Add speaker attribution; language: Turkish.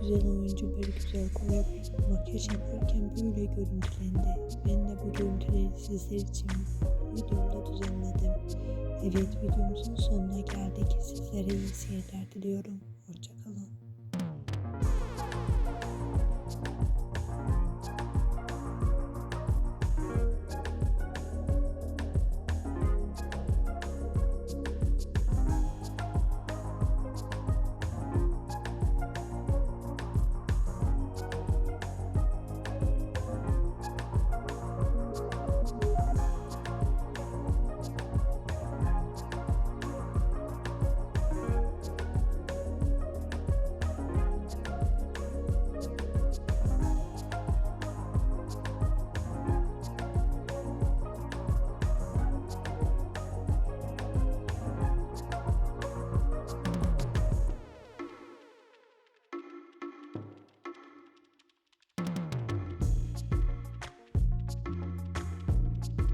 Speaker 1: Güzel oyuncu bir güzel koyup makyaj yaparken böyle görüntülendi. Ben de bu görüntüleri sizler için videomda düzenledim. Evet videomuzun sonuna geldik. Sizlere iyi seyirler diliyorum. Hoşçakalın.